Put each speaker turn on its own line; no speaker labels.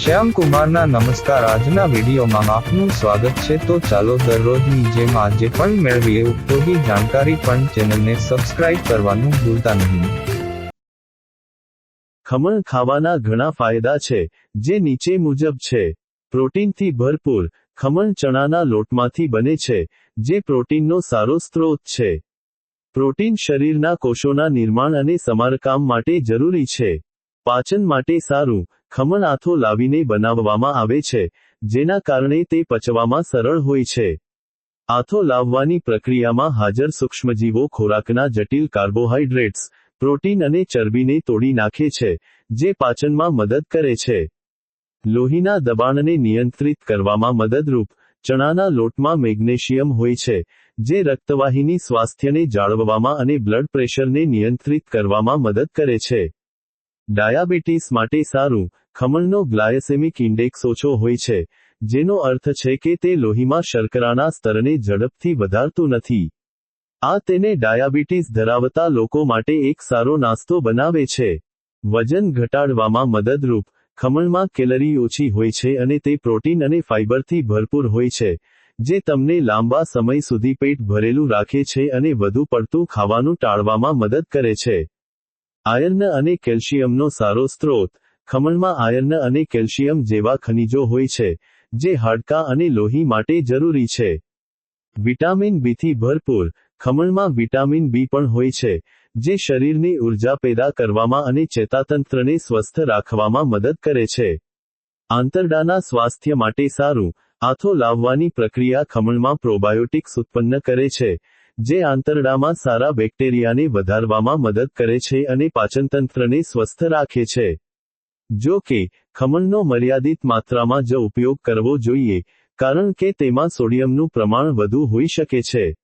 શ્યામ કુમારના નમસ્કાર. આજના વિડીયોમાં આપનું સ્વાગત છે. તો ચાલો દરરોજની જેમ આજે પણ મેળવીએ. ઉપયોગી જાણકારી પણ ચેનલને સબસ્ક્રાઇબ કરવાનું ભૂલતા નહીં.
ખમણ ખાવાના ઘણા ફાયદા છે, જે નીચે મુજબ છે. પ્રોટીનથી ભરપૂર ખમણ ચણાના લોટમાંથી બને છે, જે પ્રોટીનનો સારો સ્ત્રોત છે. પ્રોટીન શરીરના કોષોના નિર્માણ અને સમારકામ માટે જરૂરી છે. પાચન માટે સારું ખમણ આથો લાવીને બનાવવામાં આવે છે, જેના કારણે તે પચવામાં સરળ હોય છે. આથો લાવવાની પ્રક્રિયામાં હાજર સૂક્ષ્મજીવો ખોરાકના જટિલ કાર્બોહાઇડ્રેટ્સ, પ્રોટીન અને ચરબીને તોડી નાખે છે, જે પાચનમાં મદદ કરે છે. લોહીના દબાણને નિયંત્રિત કરવામાં મદદરૂપ, ચણાના લોટમાં મેગ્નેશિયમ હોય છે, જે રક્તવાહિની સ્વાસ્થ્યને જાળવવામાં અને બ્લડ પ્રેશરને નિયંત્રિત કરવામાં મદદ કરે છે. ડાયાબિટીસ માટે સારું ખમણનો ગ્લાયસેમિક ઇન્ડેક્સ ઓછો હોય છે, જેનો અર્થ છે કે તે લોહીમાં શર્કરાના સ્તરને ઝડપથી વધારતું નથી. આ તેને ડાયાબિટીસ ધરાવતા લોકો માટે એક સારો નાસ્તો બનાવે છે. વજન ઘટાડવામાં મદદરૂપ, ખમણમાં કેલરી ઓછી હોય છે અને તે પ્રોટીન અને ફાઇબરથી ભરપૂર હોય છે, જે તમને લાંબા સમય સુધી પેટ ભરેલું રાખે છે અને વધુ પડતું ખાવાનું ટાળવામાં મદદ કરે છે. આયર્ન અને કેલ્શિયમનો સારો સ્ત્રોત ખમણમાં આયર્ન અને કેલ્શિયમ જેવા ખનિજો હોય છે, જે હાડકાં અને લોહી માટે જરૂરી છે. વિટામિન બીથી ભરપૂર, ખમણમાં વિટામિન બી પણ હોય છે, જે શરીરની ઊર્જા પેદા કરવામાં અને ચેતાતંત્રને સ્વસ્થ રાખવામાં મદદ કરે છે. આંતરડાના સ્વાસ્થ્ય માટે સારું, આથો લાવવાની પ્રક્રિયા ખમણમાં પ્રોબાયોટિક્સ ઉત્પન્ન કરે છે, જે આંતરડામાં સારા બેક્ટેરિયાને વધારવામાં મદદ કરે છે અને પાચનતંત્રને સ્વસ્થ રાખે છે. જો કે, ખમણનો મર્યાદિત માત્રામાં જ ઉપયોગ કરવો જોઈએ, કારણ કે તેમાં સોડિયમનું પ્રમાણ વધુ હોઈ શકે છે.